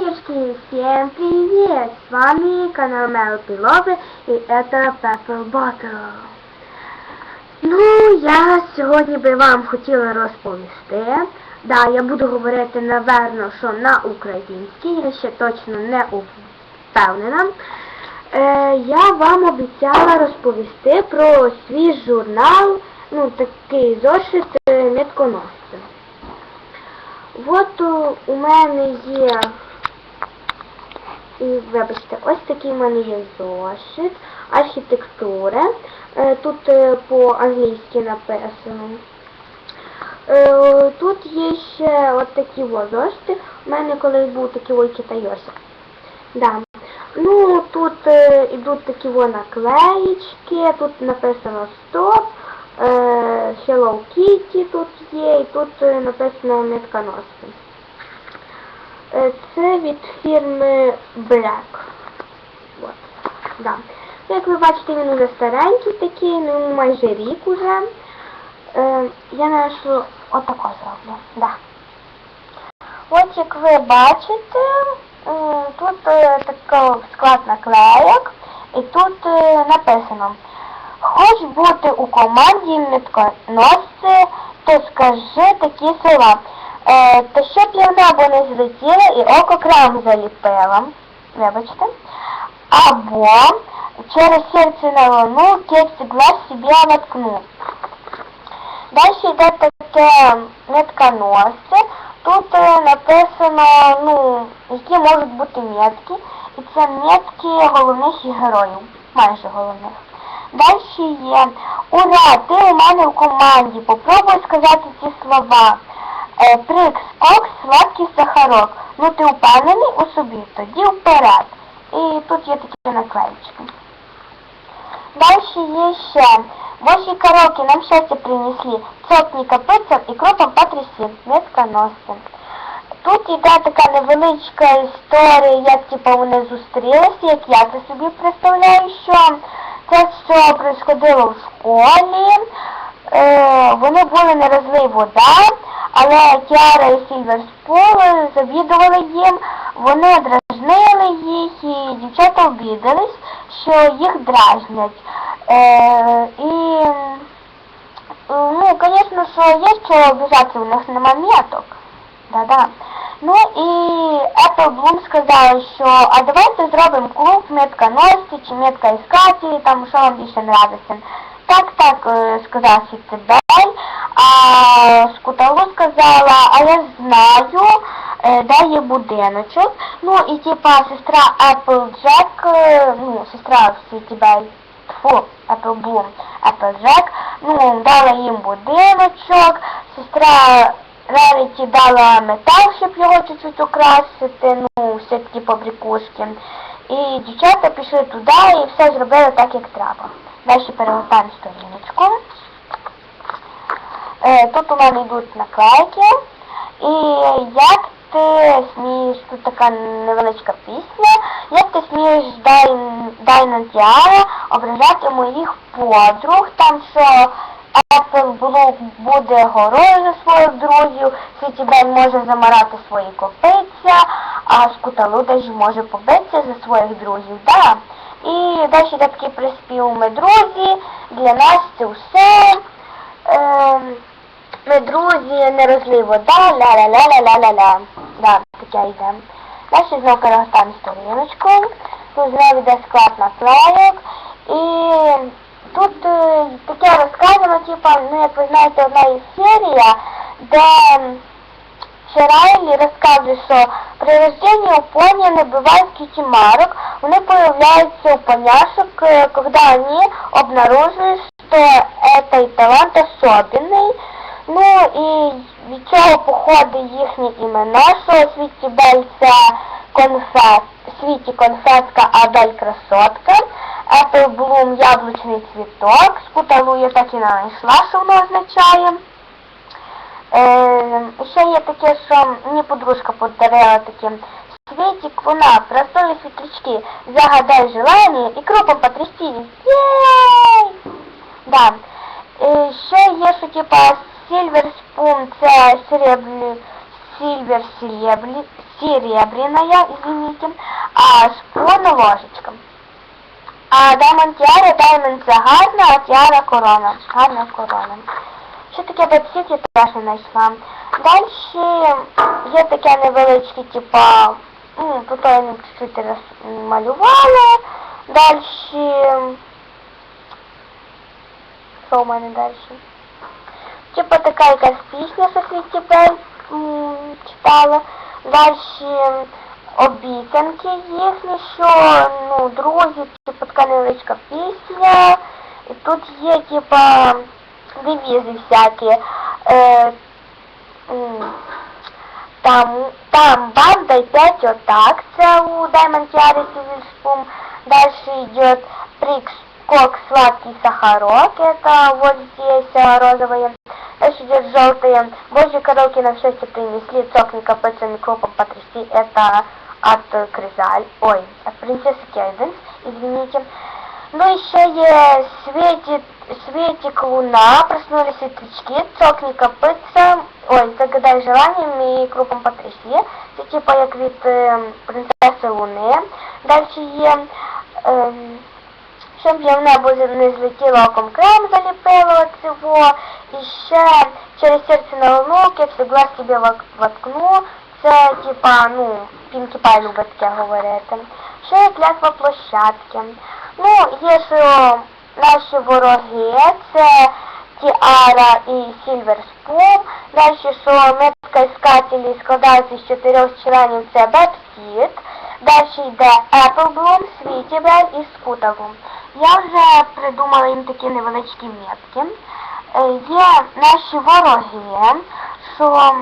Девочки, всем привет! С вами канал Мелпи Лови и это Pepper Bottle. Ну, я сьогодні би вам хотіла розповісти. Да, я буду говорити, наверно, що на українській, я ще точно не впевнена. Е, я вам обіцяла розповісти про свій журнал, ну, такий зошит метконосця. От у мене є, і, вибачте, ось такий у мене є зошит, архітектури. Е, Тут е, по-англійськи написано. Е, Тут є ще от такі зошити. У мене колись був такий ой китайосик. Да. Ну, тут ідуть такі наклеїчки, тут написано стоп, Hello Kitty тут є, і тут написано метконоси. Е, це від фірми Black. От. Да. Як ви бачите, він уже старенький такий, ну майже рік уже. Е, я нашу отако зроблю. Да. От як ви бачите, м, тут е, такий склад наклеєк, і тут е, написано Хоч бути у команді метконосці, то скажи такі слова. Е, та щоб я в небо не злетіла і око крам заліпила. Вибачте. Або через серце на луну кексик глаз собі наткну. Далі йде таке метконосце. Тут е, написано, ну, які можуть бути метки. І це метки головних героїв, майже головних. Далі є Ура! Ти у мене в команді. Попробуй сказати ці слова. Е, прик, скок, сладкий сахарок. Ну ти впевнений у собі, тоді вперед. І тут є такі наклеїчки. Дальше є ще. Ваші коровки нам щастя принесли. Цокні копицем і кропом потрясі. Метконосцем. Тут іде така невеличка історія, як типу, вони зустрілися, як я це собі представляю, що це все происходило в школі. Е, вони були не розлий вода, але Тіара і Сільверспул завідували їм, вони дражнили їх і дівчата обідались, що їх дражнять. Е, і, ну, звісно, що є що обіжатися, у них нема меток. Да-да. Ну і Apple Bloom сказала, що а давайте зробимо клуб метконосці чи меткоіскателі, там що вам більше нравиться. Так, так, е, сказав Сіцебель, а Скуталу сказала, а я знаю, е, де є будиночок. Ну і типа сестра Applejack, е, ну, сестра Сіцебель, фу, Apple Bloom, Applejack, ну, дала їм будиночок, сестра Раріті дала метал, щоб його чуть-чуть украсити, ну, все такі побрякушки. І дівчата пішли туди і все зробили так, як треба. Далі перегортаємо сторіночку. Е, тут у мене йдуть наклейки. І як ти смієш, тут така невеличка пісня, як ти смієш Дайна Діара ображати моїх подруг, там що Apple Blue буде горою за своїх друзів, Світібель може замарати свої копиця, а Скуталу даже може побитися за своїх друзів. Да. І далі такий приспів ми друзі, для нас це все. Е, ми друзі, не розлий вода, ля-ля-ля-ля-ля-ля-ля. Да, таке йде. Далі знову перегортаємо сторіночку. Тут знову йде склад наклейок. І тут е, таке розказано, типа, ну як ви знаєте, одна із серія, де Ширайлі розказує, що при рождении у пони не бывает китимарок, вони появляются у поняшек, э, когда они обнаруживают, что этот талант особенный, ну і від цього походить їхні імена, що Світі Бель це конфет, Світі конфетка, а Бель красотка, Apple Bloom яблучний цвіток, скуталу я так і не знайшла, що воно означає. Е, ще є таке, що мені подружка подарила таке. Светик, луна, простої світлячки, загадай желание і крупом потрясти. Єй! Да. Е, ще типа Silver Spoon, це серебряний, Silver серебряний, серебряная, извините, а спун ложечка. А Diamond Tiara, Diamond це гарна, а Tiara корона. Гарна корона. Що таке бепсит, я теж не знайшла. Далі є таке невеличке, типа, ну, тут я не чуть-чуть розмалювала. Далі, що в мене далі? Типа така якась пісня, що світі Бель м, читала. Далі обіцянки їхні, що ну, друзі, типу така невеличка пісня. І тут є, типа, девізи всякі. Е, м, там, там банда и пять вот так, це у Diamond Tiara Вильспум. Дальше идет Прикс Кок Сладкий Сахарок, это вот здесь а, розовые. Дальше идет желтые. Божьи коровки на счастье принесли, цокни копытца микробом потрясти. Это от э, Кризаль, ой, от принцессы Кейденс, извините. Ну, еще есть Светит, Светик Луна, проснулись светлячки, цокни копытца, ой, загадай желаниями и крупом потрясти. Це типа як від е, принцеси Луни. Далі є, ем, щоб я в небо не злетіло оком крем заліпило цього. І ще через серце на луну, кепси глаз тебе воткну. Це типа, ну, Пінкі Пай любить таке говорити. Ще є клятва площадки. Ну, є що наші вороги, це Тіара і Сільвер Спум. Далі, що метка іскателі складаються з чотирьох членів, це Бепсіт. Далі йде Bloom, Світібель і Скуталум. Я вже придумала їм такі невеличкі метки. Е, Є наші вороги, що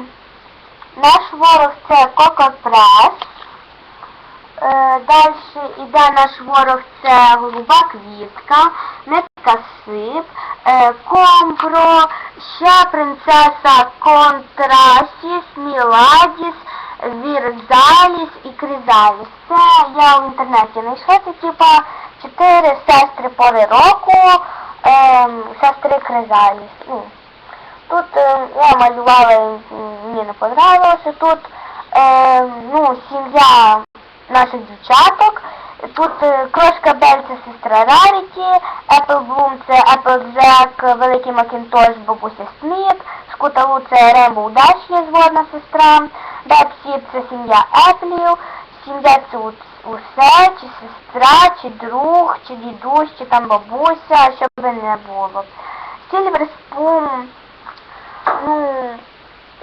наш ворог це Кокопрес. Е, Далі йде наш ворог це голуба квітка, нитка сип, е, комбро, ще принцеса Контрасіс, Міладіс, Вірзаліс і Кризаліс. Це я в інтернеті знайшла, це типа чотири сестри пори року, ем, сестри Кризаліс. Ну, Тут е, я малювала, мені не понравилося. Тут е, ну, сім'я наших дівчаток. Тут е, крошка Бель це сестра Раріті, Apple Bloom це Applejack, Великий Макінтош, бабуся Сміт, Скуталу це Рембо є зводна сестра, Бепсі це сім'я Еплів, сім'я це усе, чи сестра, чи друг, чи дідусь, чи там бабуся, що би не було. Spoon Ну,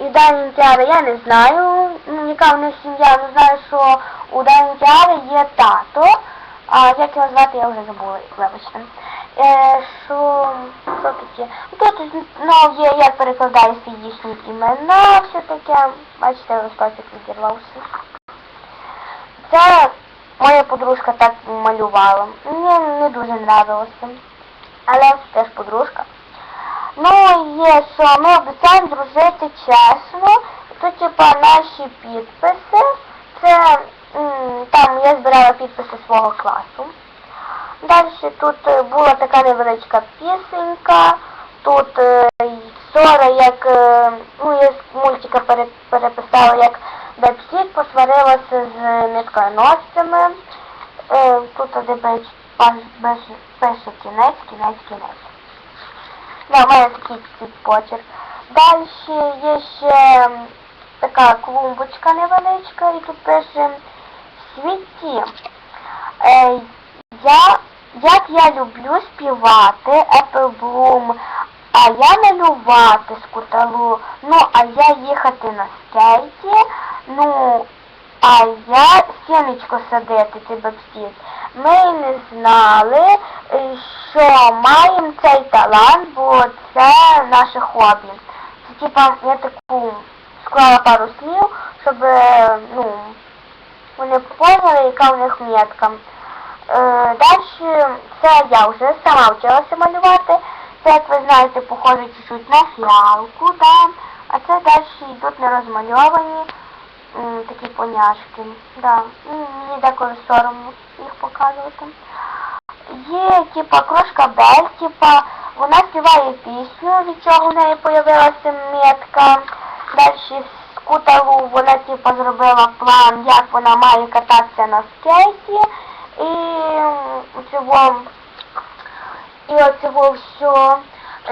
і Дані Тіари я не знаю, ну, яка в них сім'я, але знаю, що у Дані Тіари є тато, а як його звати, я вже забула, вибачте. Е, що, що таке? Тут ну, є, як перекладаються їхні імена, все таке. Бачите, листочок відірвався. Це моя подружка так малювала. Мені не дуже нравилося. Але теж подружка. Ну, є, що ми обіцяємо дружити чесно. Тут, типа, наші підписи. Це там я збирала підписи свого класу. Далі тут е, була така невеличка пісенька. Тут е, Сора, як е, ну, я з мультика переписала, як Бепсік посварилася з нитконосцями. Тут пише кінець, кінець, кінець. Да, мене такий цей почерк. Далі є ще така клумбочка невеличка, і тут пише світі. Е, я, як я люблю співати Bloom, а я малювати скуталу, ну, а я їхати на скейті, ну, а я сімечко садити, це бабсіт. Ми не знали, що маємо цей талант, бо це наше хобі. Типа я таку склала пару слів, щоб е, ну, вони поняли, яка у них метка. Е, далі це я вже сама вчилася малювати. Це, як ви знаєте, похоже чуть-чуть на фіалку, да? а це далі йдуть нерозмальовані такі поняшки. Да. Мені деколи соромно їх показувати. Є, типа, крошка Бель, типа, вона співає пісню, від чого в неї появилася метка. Далі скуталу вона типу зробила план, як вона має кататися на скейті. І цього і оцього все.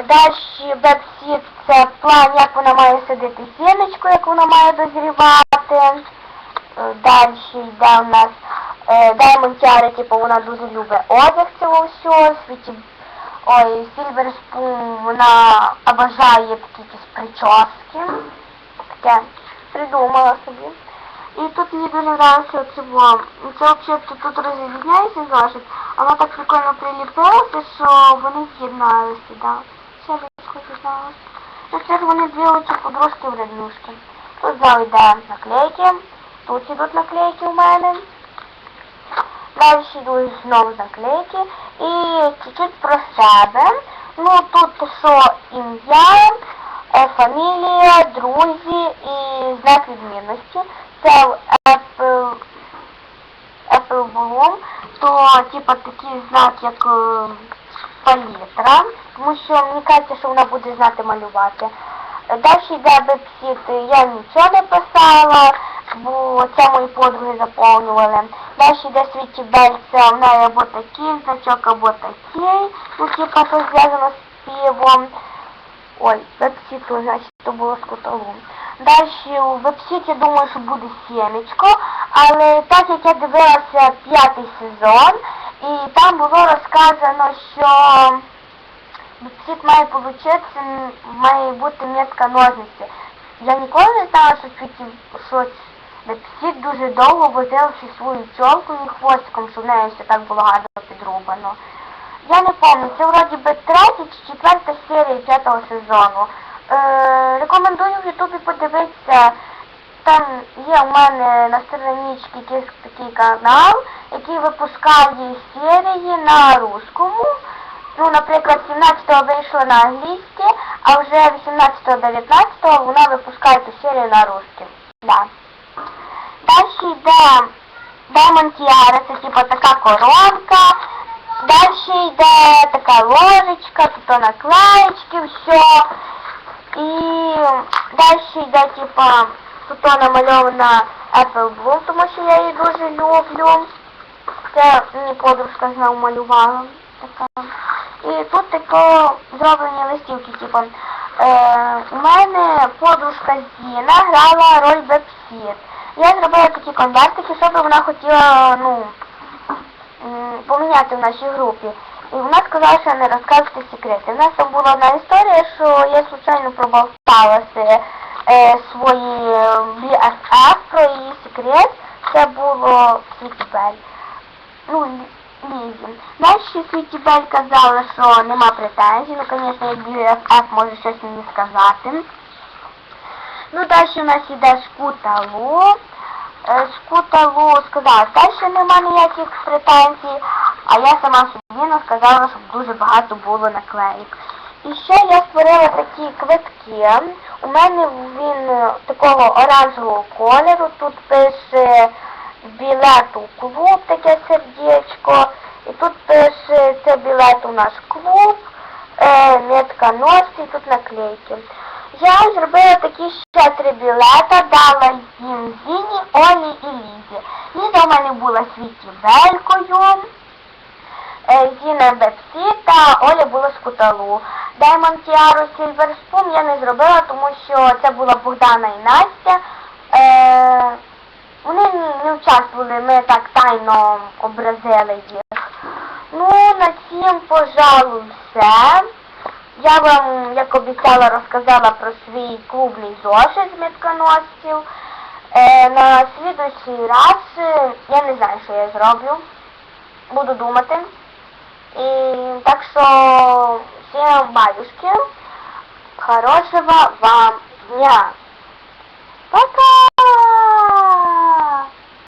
Далі бепсіт це план, як вона має садити сіночку, як вона має дозрівати. Е, Далі йде у нас е, Diamond Tiara, типу вона дуже любить одяг цього всього. Світі, ой, Spoon, вона обожає такі якісь прически. Таке придумала собі. І тут мені дуже нравиться цього. Це взагалі тут розрізняється зошит, а воно так прикольно приліпилося, що вони з'єдналися, да. Ще легко з'єдналося. Ну це вони дві оці подружки вреднушки. Тут зал йде наклейки, тут ідуть наклейки у мене. Далі йдуть знову наклейки. І чуть-чуть про себе. Ну тут що ім'я, е, фамілія, друзі і знак відмінності. Це Apple, Apple Bloom, то типа такий знак, як е, палітра, тому що мені кажеться, що вона буде знати малювати. Далі йде бепсіт, я нічого не писала, бо це мої подруги заповнювали. Далі йде світі бельце, в неї або такий значок, або такий, ну типа що зв'язано з півом. Ой, веб-сіту, значить, то було з котовим. Далі у веб-сіті думаю, що буде сімечко, але так як я дивилася п'ятий сезон, і там було розказано, що веб-сіт має получитися, має бути метка ножниці. Я ніколи не знала, що світі, що веб-сіт дуже довго возивши свою чолку і хвостиком, що в неї все так було гарно підрубано. Я не пам'ятаю, це вроді би третя чи четверта серія п'ятого сезону. Е, рекомендую в Ютубі подивитися. Там є у мене на страничці якийсь такий канал, який випускає серії на русскому. Ну, наприклад, 17-го вийшло на англійській, а вже 18-19 вона випускає ту серію на русській. Да. Далі йде Tiara, це типа така коронка. Далі йде така ложечка, тут наклеєчки, все. І далі йде, типа, тут намальована Apple Bloom, тому що я її дуже люблю. Це мені подружка знову малювала. Така. І тут тако зроблені листівки, типу. Е, у мене подружка Зіна грала роль Бепсіт. Я зробила такі конвертики, щоб вона хотіла, ну, поміняти в нашій групі. І вона сказала, що не розказувати секрети. У нас там була одна історія, що я случайно проболталася е, свої е, BFF про її секрет. Це було Світібель. Ну, Лізі. Далі Світібель казала, що нема претензій. Ну, звісно, як BFF може щось мені сказати. Ну, далі у нас іде шкуталу. Е, Шкуталу сказала, та що нема ніяких претензій, а я сама собі сказала, щоб дуже багато було наклеїк. І ще я створила такі квитки. У мене він е, такого оранжевого кольору. Тут пише білет у клуб, таке сердечко. І тут пише це білет у наш клуб, е, метка нос і тут наклейки. Я зробила такі ще три білета, дала їм Зіні, Олі і Лізі. Ліза у мене була світі Белькою, е, Зіна Бепсі та Оля була з Куталу. Tiara Silver Spoon я не зробила, тому що це була Богдана і Настя. Вони не участвували, ми так тайно образили їх. Ну, на цім, пожалуй, все. Я вам, як обіцяла, розказала про свій клубний зошит з метконосців. Е, на слідуючий раз е, я не знаю, що я зроблю. Буду думати. І так що всім баюшки. Хорошего вам дня. Пока!